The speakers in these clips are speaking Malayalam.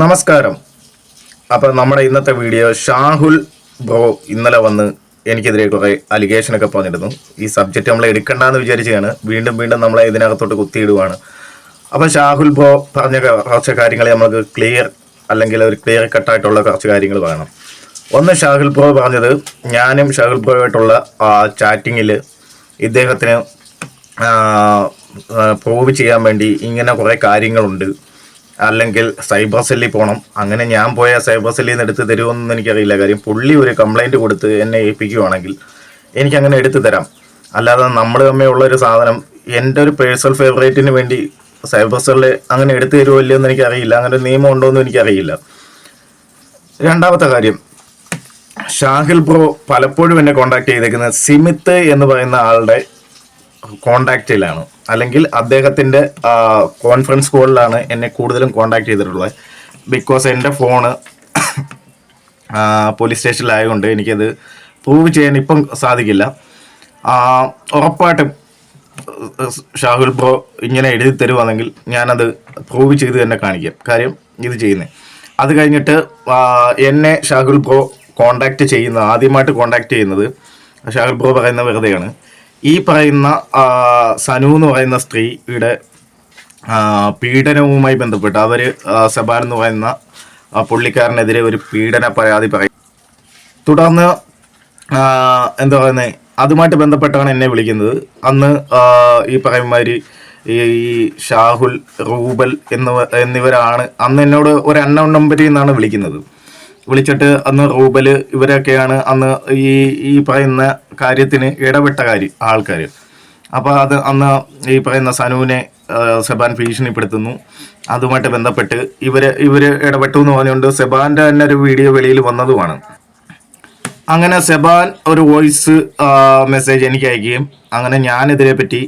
നമസ്കാരം. അപ്പോൾ നമ്മുടെ ഇന്നത്തെ വീഡിയോ ഷാഹുൽ ബ്രോ ഇന്നലെ വന്ന് എനിക്കെതിരെ കുറെ അലിഗേഷനൊക്കെ പറഞ്ഞിരുന്നു. ഈ സബ്ജക്റ്റ് നമ്മൾ എടുക്കണ്ടെന്ന് വിചാരിച്ചാണ് വീണ്ടും വീണ്ടും നമ്മളെ ഇതിനകത്തോട്ട് കുത്തിയിടുവാണ്. അപ്പം ഷാഹുൽ ബ്രോ പറഞ്ഞ കുറച്ച് കാര്യങ്ങൾ നമുക്ക് ക്ലിയർ അല്ലെങ്കിൽ ഒരു ക്ലിയർ കട്ടായിട്ടുള്ള കുറച്ച് കാര്യങ്ങൾ പറയണം. ഒന്ന് ഷാഹുൽ ബ്രോ പറഞ്ഞത് ഞാനും ഷാഹുൽ ബ്രോയായിട്ടുള്ള ചാറ്റിങ്ങിൽ ഇദ്ദേഹത്തിന് പ്രൂവ് ചെയ്യാൻ വേണ്ടി ഇങ്ങനെ കുറേ കാര്യങ്ങളുണ്ട്. അല്ലെങ്കിൽ സൈബർ സെല്ലിൽ പോകണം അങ്ങനെ ഞാൻ പോയ സൈബർ സെല്ലിൽ നിന്ന് എടുത്ത് തരുമെന്ന് എനിക്കറിയില്ല. കാര്യം പുള്ളി ഒരു കംപ്ലൈന്റ് കൊടുത്ത് എന്നെ ഏൽപ്പിക്കുവാണെങ്കിൽ എനിക്ക് അങ്ങനെ എടുത്തു തരാം. അല്ലാതെ നമ്മൾ തമ്മിലുള്ള ഒരു സാധനം എന്റെ ഒരു പേഴ്സണൽ ഫേവറേറ്റിന് വേണ്ടി സൈബർ സെല്ലിൽ അങ്ങനെ എടുത്തു തരുമോ ഇല്ലയോ എന്ന് എനിക്കറിയില്ല. അങ്ങനെ ഒരു നിയമം ഉണ്ടോ എന്ന് എനിക്കറിയില്ല. രണ്ടാമത്തെ കാര്യം. ഷാഹിൽ ബ്രോ പലപ്പോഴും എന്നെ കോണ്ടാക്ട് ചെയ്തേക്കുന്നത് സിമിത്ത് എന്ന് പറയുന്ന ആളുടെ കോണ്ടാക്റ്റിലാണ് അല്ലെങ്കിൽ അദ്ദേഹത്തിന്റെ കോൺഫറൻസ് കോളിലാണ് എന്നെ കൂടുതലും കോണ്ടാക്ട് ചെയ്തിട്ടുള്ളത്. ബിക്കോസ് എന്റെ ഫോണ് പോലീസ് സ്റ്റേഷനിലായതുകൊണ്ട് എനിക്കത് പ്രൂവ് ചെയ്യാൻ ഇപ്പം സാധിക്കില്ല. ഉറപ്പായിട്ടും ഷാഹുൽ ബ്രോ ഇങ്ങനെ എഴുതി തരുവാണെങ്കിൽ ഞാനത് പ്രൂവ് ചെയ്ത് തന്നെ കാണിക്കാം. കാര്യം ഇത് ചെയ്യുന്നത് അത് കഴിഞ്ഞിട്ട് എന്നെ ഷാഹുൽ ബ്രോ കോണ്ടാക്ട് ചെയ്യുന്ന ആദ്യമായിട്ട് കോണ്ടാക്ട് ചെയ്യുന്നത് ഷാഹുൽ ബ്രോ പറയുന്ന വെറുതെയാണ്. ഈ പറയുന്ന സനു എന്ന് പറയുന്ന സ്ത്രീയുടെ പീഡനവുമായി ബന്ധപ്പെട്ട് അവർ സബാൻ എന്ന് പറയുന്ന പുള്ളിക്കാരനെതിരെ ഒരു പീഡന പരാതി പറയും. തുടർന്ന് എന്താ പറയുന്നത് അതുമായിട്ട് ബന്ധപ്പെട്ടാണ് എന്നെ വിളിക്കുന്നത്. അന്ന് ഈ പറയുമാതിരി ഈ ഷാഹുൽ റൂബൽ എന്നിവ എന്നിവരാണ് അന്ന് എന്നോട് ഒരു അണ്ണ നമ്പരിൽ നിന്നാണ് വിളിക്കുന്നത്. വിളിച്ചിട്ട് അന്ന് റൂബൽ ഇവരൊക്കെയാണ് അന്ന് ഈ ഈ പറയുന്ന കാര്യത്തിന് ഇടപെട്ട കാര്യം ആൾക്കാർ അപ്പോൾ അത് അന്ന് ഈ പറയുന്ന സനുവിനെ സെബാൻ ഭീഷണിപ്പെടുത്തുന്നു. അതുമായിട്ട് ബന്ധപ്പെട്ട് ഇവർ ഇവർ ഇടപെട്ടു എന്ന് പറഞ്ഞുകൊണ്ട് സെബാന്റെ തന്നെ ഒരു വീഡിയോ വെളിയിൽ വന്നതുമാണ്. അങ്ങനെ സെബാൻ ഒരു വോയിസ് മെസ്സേജ് എനിക്ക് അയക്കുകയും അങ്ങനെ ഞാനിതിനെ പറ്റി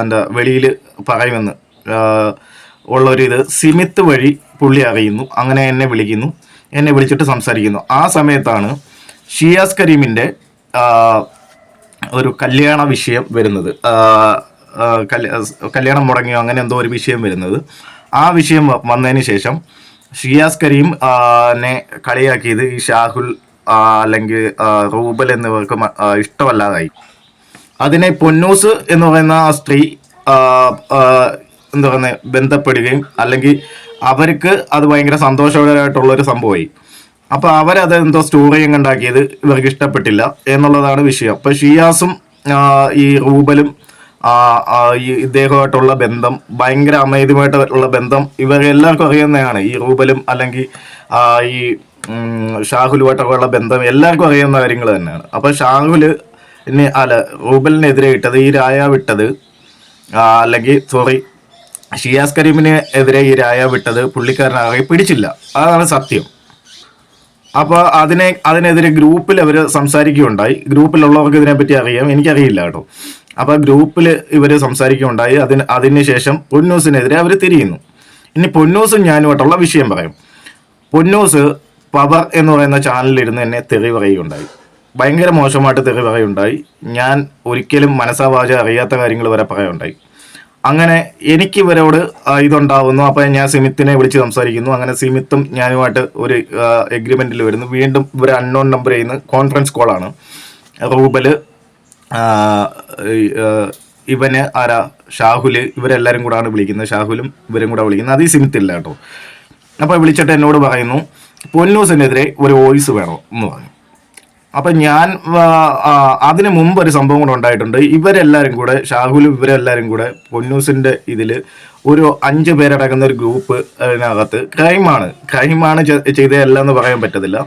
എന്റെ വെളിയിൽ പറയുമെന്ന് ഉള്ളൊരിത് ഉള്ളൊരു സിമിത്ത് വഴി പുള്ളി അറിയുന്നു. അങ്ങനെ എന്നെ വിളിക്കുന്നു. എന്നെ വിളിച്ചിട്ട് സംസാരിക്കുന്നു. ആ സമയത്താണ് ഷിയാസ് കരീമിന്റെ ഒരു കല്യാണ വിഷയം വരുന്നത്. കല്യാണം മുടങ്ങിയോ അങ്ങനെ എന്തോ ഒരു വിഷയം വരുന്നത്. ആ വിഷയം വന്നതിന് ശേഷം ഷിയാസ് കരീം നെ കളിയാക്കിയത് ഈ ഷാഹുൽ അല്ലെങ്കിൽ റൂബൽ എന്നിവർക്ക് ഇഷ്ടമല്ലാതായി. അതിനെ പൊന്നൂസ് എന്ന് പറയുന്ന ആ സ്ത്രീ എന്താ പറയുന്നത് ബന്ധപ്പെടുകയും അല്ലെങ്കിൽ അവർക്ക് അത് ഭയങ്കര സന്തോഷകരമായിട്ടുള്ള ഒരു സംഭവമായി. അപ്പൊ അവരത് എന്തോ സ്റ്റോറിയും ഉണ്ടാക്കിയത് ഇവർക്ക് ഇഷ്ടപ്പെട്ടില്ല എന്നുള്ളതാണ് വിഷയം. അപ്പൊ ഷിയാസും ഈ റൂബലും ഈ ഇദ്ദേഹമായിട്ടുള്ള ബന്ധം ഭയങ്കര അമേതുമായിട്ടുള്ള ബന്ധം ഇവരെല്ലാവർക്കും അറിയുന്നതാണ് ഈ റൂബലും അല്ലെങ്കിൽ ഈ ഷാഹുലുമായിട്ടൊക്കെ ഉള്ള ബന്ധം എല്ലാവർക്കും അറിയുന്ന കാര്യങ്ങൾ തന്നെയാണ്. അപ്പൊ ഷാഹുൽ അല്ല റൂബലിനെതിരെ ഇട്ടത് ഈ രായ വിട്ടത് അല്ലെങ്കിൽ സോറി ഷിയാസ് കരീമിന് എതിരെ ഈ രായ വിട്ടത് പുള്ളിക്കാരനാകെ പിടിച്ചില്ല. അതാണ് സത്യം. അപ്പോൾ അതിനെ അതിനെതിരെ ഗ്രൂപ്പിൽ അവർ സംസാരിക്കുകയുണ്ടായി. ഗ്രൂപ്പിലുള്ളവർക്ക് ഇതിനെപ്പറ്റി അറിയാം. എനിക്കറിയില്ല കേട്ടോ. അപ്പോൾ ഗ്രൂപ്പിൽ ഇവർ സംസാരിക്കുകയുണ്ടായി. അതിന് അതിനുശേഷം പൊന്നൂസിനെതിരെ അവർ തിരിയുന്നു. ഇനി പൊന്നൂസും ഞാനുമായിട്ടുള്ള വിഷയം പറയും. പൊന്നൂസ് പവർ എന്ന് പറയുന്ന ചാനലിലിരുന്ന് എന്നെ തെറി പറയുകയുണ്ടായി ഭയങ്കര മോശമായിട്ട് തെറി പറയുകയുണ്ടായി ഞാൻ ഒരിക്കലും മനസ്സാവാച അറിയാത്ത കാര്യങ്ങൾ വരെ പറയുകയുണ്ടായി അങ്ങനെ എനിക്ക് ഇവരോട് ഇതുണ്ടാവുന്നു. അപ്പോൾ ഞാൻ സിമിത്തിനെ വിളിച്ച് സംസാരിക്കുന്നു. അങ്ങനെ സിമിത്തും ഞാനുമായിട്ട് ഒരു എഗ്രിമെന്റിൽ വരുന്നു. വീണ്ടും ഇവർ അൺനോൺ നമ്പർ ചെയ്യുന്ന കോൺഫറൻസ് കോളാണ് റൂബൽ ഇവന് ആരാ? ഷാഹുൽ ഇവരെല്ലാരും കൂടാണ് വിളിക്കുന്നത്. ഷാഹുലും ഇവരും കൂടെ വിളിക്കുന്നത്. അത് ഈ സിമിത്തില്ല കേട്ടോ. അപ്പോൾ വിളിച്ചിട്ട് എന്നോട് പറയുന്നു പൊന്നൂസിനെതിരെ ഒരു വോയിസ് വേണം? എന്ന് പറഞ്ഞു. അപ്പം ഞാൻ അതിനു മുമ്പ് ഒരു സംഭവം കൂടെ ഉണ്ടായിട്ടുണ്ട്. ഇവരെല്ലാവരും കൂടെ ഷാഹുലും ഇവരെല്ലാവരും കൂടെ പൊന്നൂസിന്റെ ഇതിൽ ഒരു അഞ്ച് പേരടങ്ങുന്ന ഒരു ഗ്രൂപ്പ് അതിനകത്ത് ക്രൈമാണ് ക്രൈമാണ് ചെയ്തതല്ല എന്ന് പറയാൻ പറ്റത്തില്ല.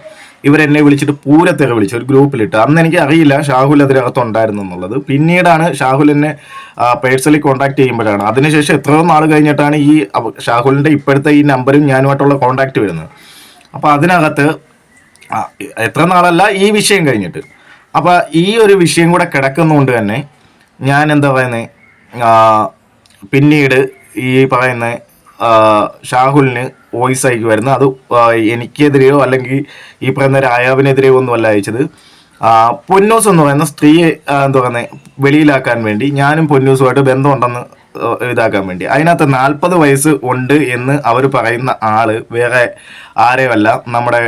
ഇവരെന്നെ വിളിച്ചിട്ട് പൂരത്തെറി വിളിച്ചു ഒരു ഗ്രൂപ്പിലിട്ട്. അന്ന് എനിക്ക് അറിയില്ല ഷാഹുൽ അതിനകത്ത് ഉണ്ടായിരുന്നു എന്നുള്ളത്. പിന്നീടാണ് ഷാഹുൽ എന്നെ പേഴ്സണലി കോൺടാക്ട് ചെയ്യുമ്പോഴാണ്. അതിനുശേഷം എത്രയോ നാൾ കഴിഞ്ഞിട്ടാണ് ഈ ഷാഹുലിന്റെ ഇപ്പോഴത്തെ ഈ നമ്പറും ഞാനുമായിട്ടുള്ള കോൺടാക്ട് വരുന്നത്. അപ്പോൾ അതിനകത്ത് എത്ര നാളല്ല ഈ വിഷയം കഴിഞ്ഞിട്ട്. അപ്പൊ ഈ ഒരു വിഷയം കൂടെ കിടക്കുന്നതുകൊണ്ട് തന്നെ ഞാൻ എന്താ പറയുന്നത് പിന്നീട് ഈ പറയുന്ന ഷാഹുലിന് വോയിസ് അയക്കുമായിരുന്നു അത് എനിക്കെതിരെയോ അല്ലെങ്കിൽ ഈ പറയുന്ന രായാവിനെതിരെയോ ഒന്നുമല്ല അയച്ചത്. പൊന്നൂസ് എന്ന് പറയുന്ന സ്ത്രീയെ എന്താ പറയുന്നത് വെളിയിലാക്കാൻ വേണ്ടി ഞാനും പൊന്നൂസുമായിട്ട് ബന്ധമുണ്ടെന്ന് ഇതാക്കാൻ വേണ്ടി. അതിനകത്ത് നാൽപ്പത് വയസ്സ് ഉണ്ട് എന്ന് അവർ പറയുന്ന ആൾ വേറെ ആരെയുമല്ല നമ്മുടെ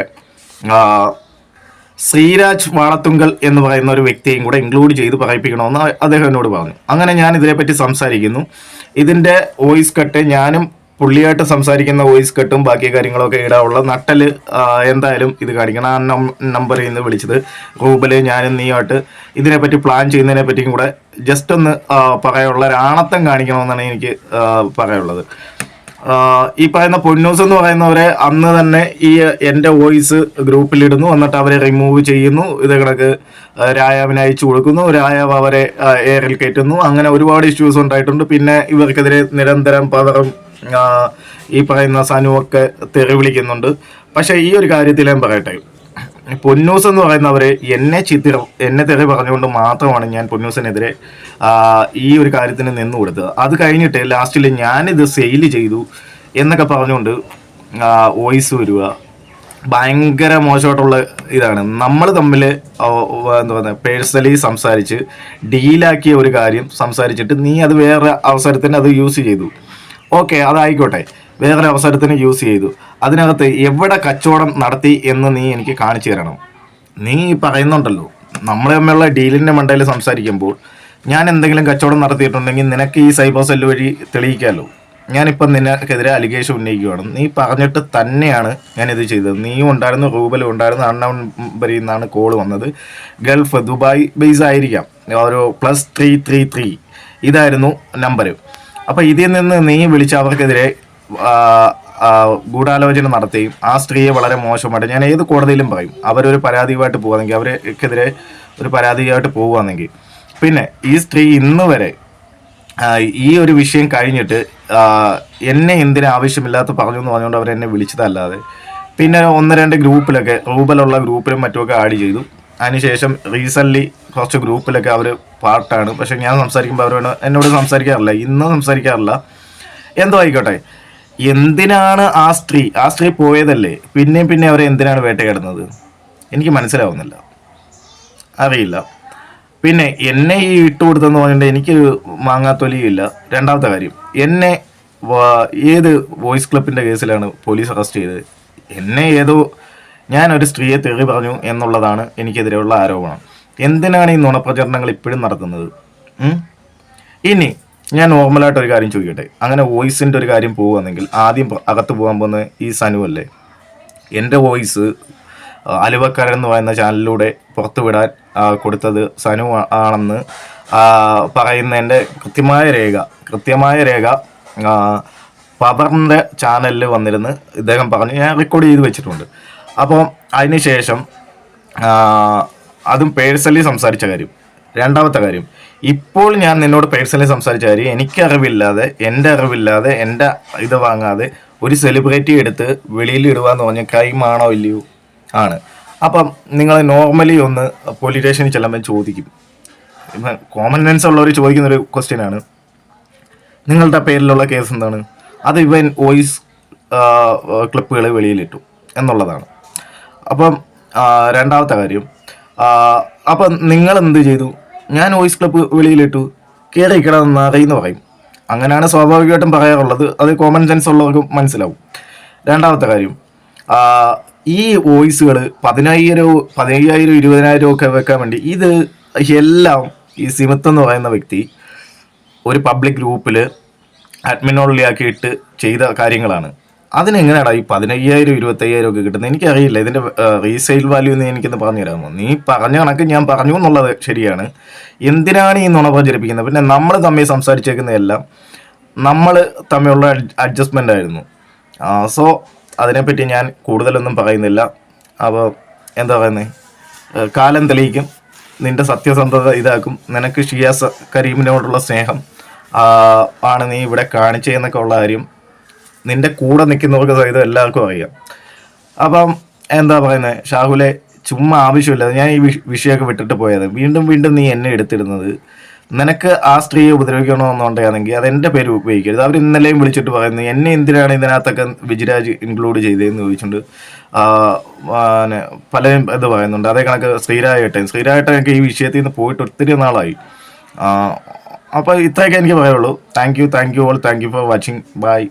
ശ്രീരാജ് വാളത്തുങ്കൽ എന്ന് പറയുന്ന ഒരു വ്യക്തിയും കൂടെ ഇൻക്ലൂഡ് ചെയ്ത് പറയിപ്പിക്കണമെന്ന് അദ്ദേഹം എന്നോട് പറഞ്ഞു. അങ്ങനെ ഞാൻ ഇതിനെപ്പറ്റി സംസാരിക്കുന്നു. ഇതിന്റെ വോയിസ് കട്ട് ഞാനും പുള്ളിയായിട്ട് സംസാരിക്കുന്ന വോയിസ് കട്ടും ബാക്കി കാര്യങ്ങളൊക്കെ ഇടാവുള്ള നട്ടൽ എന്തായാലും ഇത് കാണിക്കണം. ആ നമ്പറിൽ നിന്ന് വിളിച്ചത് റൂബൽ ഞാനും നീയായിട്ട് ഇതിനെപ്പറ്റി പ്ലാൻ ചെയ്യുന്നതിനെ പറ്റിയും കൂടെ ജസ്റ്റ് ഒന്ന് പറയാനുള്ള ഒരാണത്തം കാണിക്കണമെന്നാണ് എനിക്ക് പറയാനുള്ളത്. ഈ പറയുന്ന പൊന്നൂസ് എന്ന് പറയുന്നവരെ അന്ന് തന്നെ ഈ എന്റെ വോയിസ് ഗ്രൂപ്പിലിടുന്നു. എന്നിട്ട് അവരെ റിമൂവ് ചെയ്യുന്നു. ഇത് കണക്ക് രായാവിനെ അയച്ചു കൊടുക്കുന്നു. രായാവ് അവരെ എയറിൽ കയറ്റുന്നു. അങ്ങനെ ഒരുപാട് ഇഷ്യൂസ് ഉണ്ടായിട്ടുണ്ട്. പിന്നെ ഇവർക്കെതിരെ നിരന്തരം പവറും ഈ പറയുന്ന സനുവൊക്കെ തെറി വിളിക്കുന്നുണ്ട്. പക്ഷേ ഈ ഒരു കാര്യത്തിൽ ഞാൻ പറയട്ടെ. പൊന്നൂസ് എന്ന് പറയുന്നവര് എന്നെ ചിത്തിരം എന്നെ തെറി പറഞ്ഞുകൊണ്ട് മാത്രമാണ് ഞാൻ പൊന്നൂസിനെതിരെ ഈ ഒരു കാര്യത്തിന് നിന്ന് കൊടുത്തത്. അത് കഴിഞ്ഞിട്ട് ലാസ്റ്റിൽ ഞാനിത് സെയിൽ ചെയ്തു എന്നൊക്കെ പറഞ്ഞുകൊണ്ട് വോയിസ് വരിക. ഭയങ്കര മോശമായിട്ടുള്ള ഇതാണ്. നമ്മൾ തമ്മിൽ എന്താ പറയുക പേഴ്സണലി സംസാരിച്ച് ഡീലാക്കിയ ഒരു കാര്യം സംസാരിച്ചിട്ട് നീ അത് വേറെ അവസരത്തിന് അത് യൂസ് ചെയ്തു. ഓക്കെ അതായിക്കോട്ടെ. വേറെ അവസരത്തിന് യൂസ് ചെയ്തു. അതിനകത്ത് എവിടെ കച്ചവടം നടത്തി എന്ന് നീ എനിക്ക് കാണിച്ചു തരണം. നീ പറയുന്നുണ്ടല്ലോ നമ്മൾ തമ്മിലുള്ള ഡീലിന്റെ മണ്ടയിൽ സംസാരിക്കുമ്പോൾ ഞാൻ എന്തെങ്കിലും കച്ചവടം നടത്തിയിട്ടുണ്ടെങ്കിൽ നിനക്ക് ഈ സൈബർ സെല്ല് വഴി തെളിയിക്കാമല്ലോ ഞാനിപ്പം നിനക്കെതിരെ അലിഗേഷൻ ഉന്നയിക്കുകയാണ് നീ പറഞ്ഞിട്ട് തന്നെയാണ് ഞാനിത് ചെയ്തത്. നീയും ഉണ്ടായിരുന്നു റൂബലും ഉണ്ടായിരുന്നു അണ്ണമ്പരിൽ നിന്നാണ് കോൾ വന്നത്. ഗൾഫ് ദുബായ് ബേസ് ആയിരിക്കാം. ഒരു പ്ലസ് ത്രീ ത്രീ ത്രീ ഇതായിരുന്നു നമ്പർ അപ്പോൾ ഇതിൽ നിന്ന് നീ വിളിച്ച് അവർക്കെതിരെ ഗൂഢാലോചന നടത്തുകയും ആ സ്ത്രീയെ വളരെ മോശമായിട്ട് ഞാൻ ഏത് കോടതിയിലും പറയും. അവരൊരു പരാതിയുമായിട്ട് പോകുകയാണെങ്കിൽ അവർക്കെതിരെ ഒരു പരാതിയായിട്ട് പോകുകയാണെങ്കിൽ പിന്നെ ഈ സ്ത്രീ ഇന്ന് വരെ ഈ ഒരു വിഷയം കഴിഞ്ഞിട്ട് എന്നെ എന്തിനു ആവശ്യമില്ലാത്ത പറഞ്ഞു എന്ന് പറഞ്ഞുകൊണ്ട് അവർ എന്നെ വിളിച്ചതല്ലാതെ പിന്നെ ഒന്ന് രണ്ട് ഗ്രൂപ്പിലൊക്കെ റൂബലുള്ള ഗ്രൂപ്പിലും മറ്റുമൊക്കെ ആഡ് ചെയ്തു. അതിനുശേഷം റീസെന്റ്ലി കുറച്ച് ഗ്രൂപ്പിലൊക്കെ അവർ പാർട്ടാണ്. പക്ഷെ ഞാൻ സംസാരിക്കുമ്പോൾ അവരോട് എന്നോട് സംസാരിക്കാറില്ല. ഇന്ന് സംസാരിക്കാറില്ല. എന്തോ ആയിക്കോട്ടെ. എന്തിനാണ് ആ സ്ത്രീ ആ സ്ത്രീ പോയതല്ലേ? പിന്നെയും പിന്നെ അവരെ എന്തിനാണ് വേട്ടയാടുന്നത്? എനിക്ക് മനസ്സിലാവുന്നില്ല. അറിയില്ല. പിന്നെ എന്നെ ഈ ഇട്ട് കൊടുത്തെന്ന് പറഞ്ഞിട്ട് എനിക്ക് മാങ്ങാത്തൊലിയില്ല രണ്ടാമത്തെ കാര്യം എന്നെ ഏത് വോയിസ് ക്ലബിന്റെ കേസിലാണ് പോലീസ് അറസ്റ്റ് ചെയ്തത്? എന്നെ ഏതോ ഒരു സ്ത്രീയെ തെറി പറഞ്ഞു എന്നുള്ളതാണ് എനിക്കെതിരെയുള്ള ആരോപണം. എന്തിനാണ് ഈ നുണപ്രചരണങ്ങൾ ഇപ്പോഴും നടത്തുന്നത്? ഇനി ഞാൻ നോർമലായിട്ട് ഒരു കാര്യം ചോദിക്കട്ടെ? അങ്ങനെ വോയിസിന്റെ ഒരു കാര്യം പോവുകയാണെങ്കിൽ ആദ്യം അകത്ത് പോകാൻ പോകുന്ന ഈ സനു അല്ലേ? എന്റെ വോയിസ് അലുവക്കാരൻ എന്ന് പറയുന്ന ചാനലിലൂടെ പുറത്തു വിടാൻ ആ, കൊടുത്തത് സനു ആണെന്ന് പറയുന്നതിന്റെ കൃത്യമായ രേഖ കൃത്യമായ രേഖ പവറിന്റെ ചാനലിൽ വന്നിരുന്ന് ഇദ്ദേഹം പറഞ്ഞു ഞാൻ റെക്കോർഡ് ചെയ്ത് വെച്ചിട്ടുണ്ട്. അപ്പോൾ അതിനുശേഷം ശേഷം അതും പേഴ്സണലി സംസാരിച്ച കാര്യം രണ്ടാമത്തെ കാര്യം ഇപ്പോൾ ഞാൻ നിന്നോട് പേഴ്സണലി സംസാരിച്ച എനിക്ക് അറിവില്ലാതെ എന്റെ അറിവില്ലാതെ എന്റെ ഇത് വാങ്ങാതെ ഒരു സെലിബ്രിറ്റി എടുത്ത് വെളിയിൽ ഇടുക എന്ന് പറഞ്ഞാൽ ഇല്ലയോ ആണ്. അപ്പം നിങ്ങൾ നോർമലി ഒന്ന് പോലീസ് സ്റ്റേഷനിൽ ചെല്ലുമ്പോൾ ചോദിക്കും. ഇപ്പം കോമൺ സെൻസ് ഉള്ളവർ ചോദിക്കുന്ന ഒരു ക്വസ്റ്റ്യൻ ആണ്. നിങ്ങളുടെ പേരിലുള്ള കേസ് എന്താണ്? അത് ഇവൻ വോയിസ് ക്ലിപ്പുകൾ വെളിയിലിട്ടു എന്നുള്ളതാണ്. അപ്പം രണ്ടാമത്തെ കാര്യം അപ്പം നിങ്ങൾ എന്ത് ചെയ്തു? ഞാൻ വോയിസ് ക്ലബ്ബ് വെളിയിലിട്ടു. കയറി ഇരിക്കണമെന്ന് അറിയുന്ന പറയും. അങ്ങനെയാണ് സ്വാഭാവികമായിട്ടും പറയാറുള്ളത്. അത് കോമൺ സെൻസ് ഉള്ളവർക്ക് മനസ്സിലാവും. രണ്ടാമത്തെ കാര്യം ഈ വോയിസുകൾ പതിനായിരം പതിനയ്യായിരം ഇരുപതിനായിരം ഒക്കെ വെക്കാൻ വേണ്ടി ഇത് എല്ലാം ഈ സിമത്ത് എന്ന് പറയുന്ന വ്യക്തി ഒരു പബ്ലിക് ഗ്രൂപ്പിൽ അഡ്മിനോളിയാക്കിയിട്ട് ചെയ്ത കാര്യങ്ങളാണ്. അതിനെങ്ങനെയാടാ ഈ പതിനയ്യായിരം ഇരുപത്തയ്യായിരം ഒക്കെ കിട്ടുന്നത് എനിക്കറിയില്ല. ഇതിന്റെ റീസെയിൽ വാല്യൂ എന്ന് എനിക്കൊന്ന് പറഞ്ഞു തരാമോ? നീ പറഞ്ഞ കണക്ക് ഞാൻ പറഞ്ഞു എന്നുള്ളത് ശരിയാണ്. എന്തിനാണ് ഈ നുണ പ്രചരിപ്പിക്കുന്നത്? പിന്നെ നമ്മൾ തമ്മിൽ സംസാരിച്ചേക്കുന്നതെല്ലാം നമ്മൾ തമ്മിലുള്ള അഡ്ജസ്റ്റ്മെന്റ് ആയിരുന്നു. സോ അതിനെപ്പറ്റി ഞാൻ കൂടുതലൊന്നും പറയുന്നില്ല. അപ്പോൾ എന്താ പറയുന്നത് കാലം തെളിയിക്കും. നിന്റെ സത്യസന്ധത ഇതാക്കും. നിനക്ക് ഷിയാസ് കരീമിനോടുള്ള സ്നേഹം ആണ് നീ ഇവിടെ കാണിച്ചതെന്നൊക്കെ ഉള്ള കാര്യം. നിന്റെ കൂടെ നിൽക്കുന്നവർക്ക് സഹിതം എല്ലാവർക്കും അറിയാം. അപ്പം എന്താ പറയുന്നത് ഷാഹുലെ ചുമ്മാ ആവശ്യമില്ല. ഞാൻ ഈ വിഷ- വിഷയമൊക്കെ വിട്ടിട്ട് പോയത്. വീണ്ടും വീണ്ടും നീ എന്നെ എടുത്തിരുന്നത് നിനക്ക് ആ സ്ത്രീയെ ഉപദ്രവിക്കണമെന്നുണ്ടെങ്കിൽ അത് എന്റെ പേര് ഉപയോഗിക്കരുത്. അവർ ഇന്നലെയും വിളിച്ചിട്ട് പറയുന്നത് എന്നെ എന്തിനാണ് ഇതിനകത്തൊക്കെ വിജിരാജ് ഇൻക്ലൂഡ് ചെയ്തതെന്ന് ചോദിച്ചിട്ടുണ്ട്. പലരും ഇത് പറയുന്നുണ്ട്. അതേ കണക്ക് ശ്രീരായേട്ടൻ. ശ്രീരായേട്ടനൊക്കെ ഈ വിഷയത്തിൽ നിന്ന് പോയിട്ട് ഒത്തിരി നാളായി. അപ്പോൾ ഇത്രയൊക്കെ എനിക്ക് പറയുള്ളൂ thank you thank you all thank you for watching bye